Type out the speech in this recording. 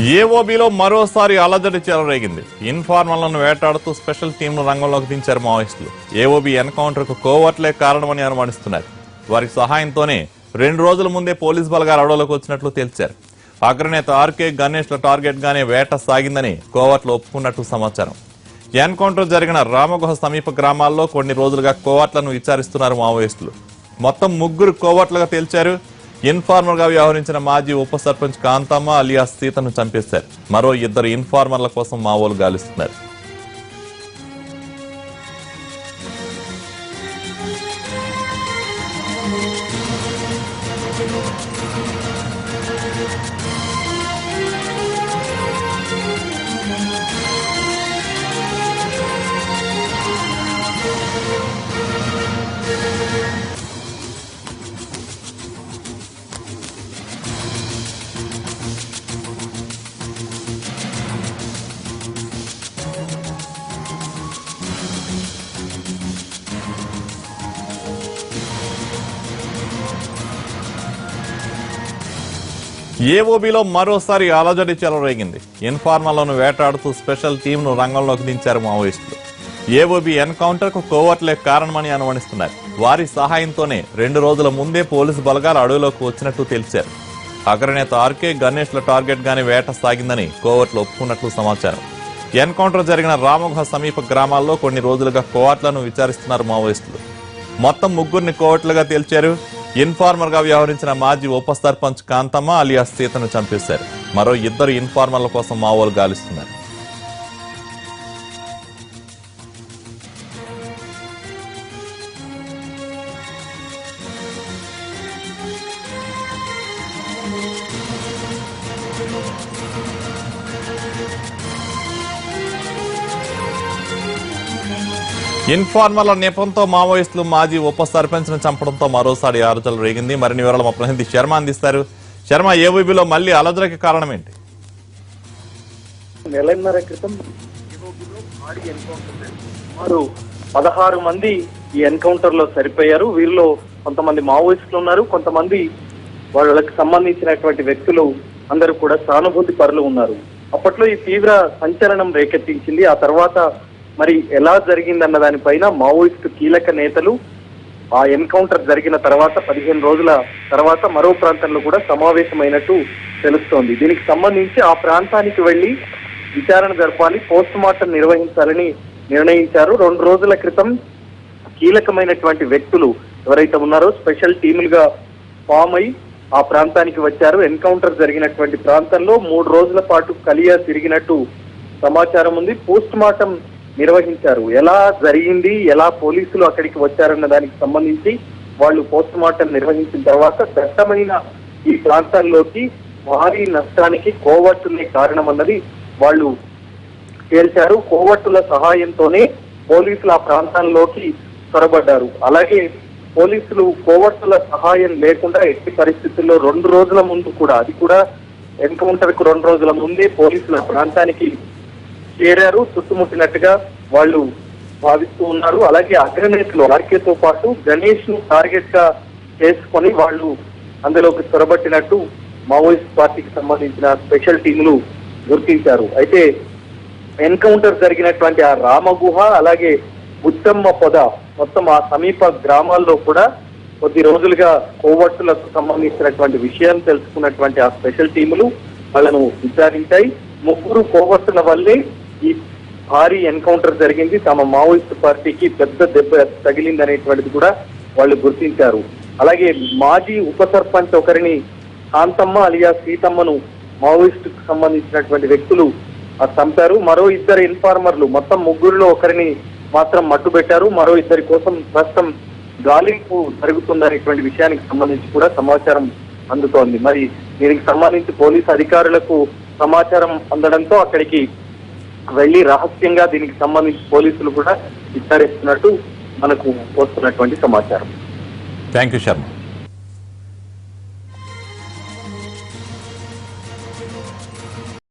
ఏఓబిలో మరోసారి అలజడి చెలరేగింది. ఇన్ఫార్మల్లను వేటాడుతూ స్పెషల్ టీంను రంగంలోకి దించారు మావోయిస్టులు. ఏఓబి ఎన్కౌంటర్కు కోవట్లే కారణమని అనుమానిస్తున్నారు. వారి సహాయంతోనే రెండు రోజుల ముందే పోలీస్ బలగాలు అడవులకు వచ్చినట్లు తేల్చారు. అగ్రనేత ఆర్కే గణేష్ల టార్గెట్గానే వేట సాగిందని కోవట్లు ఒప్పుకున్నట్టు సమాచారం. ఎన్కౌంటర్ జరిగిన రామగుహ సమీప గ్రామాల్లో కొన్ని రోజులుగా కోవట్లను విచారిస్తున్నారు మావోయిస్టులు. మొత్తం ముగ్గురు కోవట్లుగా తేల్చారు. ఇన్ఫార్మర్గా వ్యవహరించిన మాజీ ఉప సర్పంచ్ కాంతమ్మ అలియాస్ సీతను చంపేశారు. మరో ఇద్దరు ఇన్ఫార్మర్ల కోసం మావోలు గాలిస్తున్నారు. ఏఓబిలో మరోసారి అలజడి చెలరేగింది ఇన్ఫార్మర్లను వేటాడుతూ స్పెషల్ టీంను రంగంలోకి దించారు మావోయిస్టులు. ఏఓబి ఎన్కౌంటర్కు కోవట్లే కారణమని అనుమానిస్తున్నారు. వారి సహాయంతోనే రెండు రోజుల ముందే పోలీసు బలగాలు అడవిలోకి వచ్చినట్టు తెలిపారు. అగ్రనేత ఆర్కే గణేష్ల టార్గెట్గానే వేట సాగిందని కోవట్లు ఒప్పుకున్నట్లు సమాచారం. ఎన్కౌంటర్ జరిగిన రామగుహ సమీప గ్రామాల్లో కొన్ని రోజులుగా కోవట్లను విచారిస్తున్నారు మావోయిస్టులు. మొత్తం ముగ్గురిని కోవట్లుగా తేల్చారు. ఇన్ఫార్మర్గా వ్యవహరించిన మాజీ ఉప సర్పంచ్ కాంతమ్మ అలియాస్ సీతను చంపేశారు. మరో ఇద్దరు ఇన్ఫార్మర్ల కోసం మావోలు గాలిస్తున్నారు. ఇన్ఫార్మర్ల నెపంతో మావోయిస్టులు మాజీ ఉప సర్పంచ్ను చంపడంతో మరోసారి ఆరుతలు రేగింది. మరిన్ని వివరాలు మా ప్రతినిధి శర్మ అందిస్తారు. శర్మ ఏవీబీలో మళ్ళీ అలజడికి కారణం ఏంటి నెలన్నర క్రితం ఎన్కౌంటర్ సుమారు పదహారు మంది ఈ ఎన్కౌంటర్లో సరిపోయారు. వీరిలో కొంతమంది మావోయిస్టులు ఉన్నారు. కొంతమంది వాళ్ళకి సంబంధించినటువంటి వ్యక్తులు అందరూ కూడా సానుభూతి పరులు ఉన్నారు. అప్పట్లో ఈ తీవ్ర సంచలనం రేకెత్తించింది. ఆ తర్వాత మరి ఎలా జరిగిందన్న దానిపైన మావోయిస్టు కీలక నేతలు ఆ ఎన్కౌంటర్ జరిగిన తర్వాత పదిహేను రోజుల తర్వాత మరో ప్రాంతంలో కూడా సమావేశమైనట్టు తెలుస్తోంది. దీనికి సంబంధించి ఆ ప్రాంతానికి వెళ్ళి విచారణ జరపాలి పోస్ట్ మార్టం నిర్వహించాలని నిర్ణయించారు. రెండు రోజుల క్రితం కీలకమైనటువంటి వ్యక్తులు ఎవరైతే ఉన్నారో స్పెషల్ టీములుగా ఫామ్ అయి ఆ ప్రాంతానికి వచ్చారు. ఎన్కౌంటర్ జరిగినటువంటి ప్రాంతంలో మూడు రోజుల పాటు కలియా తిరిగినట్టు సమాచారం ఉంది. పోస్ట్ మార్టం నిర్వహించారు. ఎలా జరిగింది ఎలా పోలీసులు అక్కడికి వచ్చారన్న దానికి సంబంధించి వాళ్ళు పోస్ట్ మార్టం నిర్వహించిన తర్వాత దట్టమైన ఈ ప్రాంతాల్లోకి భారీ నష్టానికి కోవట్టులే కారణం అన్నది వాళ్ళు తేల్చారు. కోవట్టుల సహాయంతోనే పోలీసులు ఆ ప్రాంతాల్లోకి చొరబడ్డారు. అలాగే పోలీసులు కోవట్టుల సహాయం లేకుండా ఎట్టి పరిస్థితుల్లో రెండు రోజుల ముందు కూడా అది కూడా ఎన్కౌంటర్కు రెండు రోజుల ముందే పోలీసులు ఆ ప్రాంతానికి చేరారు. చుట్టుముట్టినట్టుగా వాళ్ళు భావిస్తూ ఉన్నారు. అలాగే అగ్రనేతలు ఆర్కేతో పాటు గణేష్ను టార్గెట్గా చేసుకొని వాళ్ళు అందులోకి చొరబట్టినట్టు మావోయిస్ట్ పార్టీకి సంబంధించిన స్పెషల్ టీములు గుర్తించారు. అయితే ఎన్కౌంటర్ జరిగినటువంటి ఆ రామగుహ అలాగే బుచ్చమ్మ పొద మొత్తం ఆ సమీప గ్రామాల్లో కూడా కొద్ది రోజులుగా కోవట్టులకు సంబంధించినటువంటి విషయాలు తెలుసుకున్నటువంటి ఆ స్పెషల్ టీములు వాళ్ళను విచారించాయి ముగ్గురు కోవట్టుల వల్లే ఈ భారీ ఎన్కౌంటర్ జరిగింది. తమ మావోయిస్ట్ పార్టీకి పెద్ద దెబ్బ తగిలిందనేటువంటిది కూడా వాళ్ళు గుర్తించారు. అలాగే మాజీ ఉప సర్పంచ్ ఒకరిని కాంతమ్మ అలియా సీతమ్మను మావోయిస్టుకు సంబంధించినటువంటి వ్యక్తులు చంపారు. మరో ఇద్దరు ఇన్ఫార్మర్లు మొత్తం ముగ్గురులో ఒకరిని మాత్రం మట్టుబెట్టారు మరో ఇద్దరి కోసం ప్రస్తుతం గాలింపు జరుగుతుందనేటువంటి విషయానికి సంబంధించి కూడా సమాచారం అందుతోంది. మరి దీనికి సంబంధించి పోలీసు అధికారులకు సమాచారం అందడంతో అక్కడికి వెళ్ళి రహస్యంగా దీనికి సంబంధించి పోలీసులు కూడా విచారిస్తున్నట్టు మనకు వస్తున్నటువంటి సమాచారం. Thank you Sharma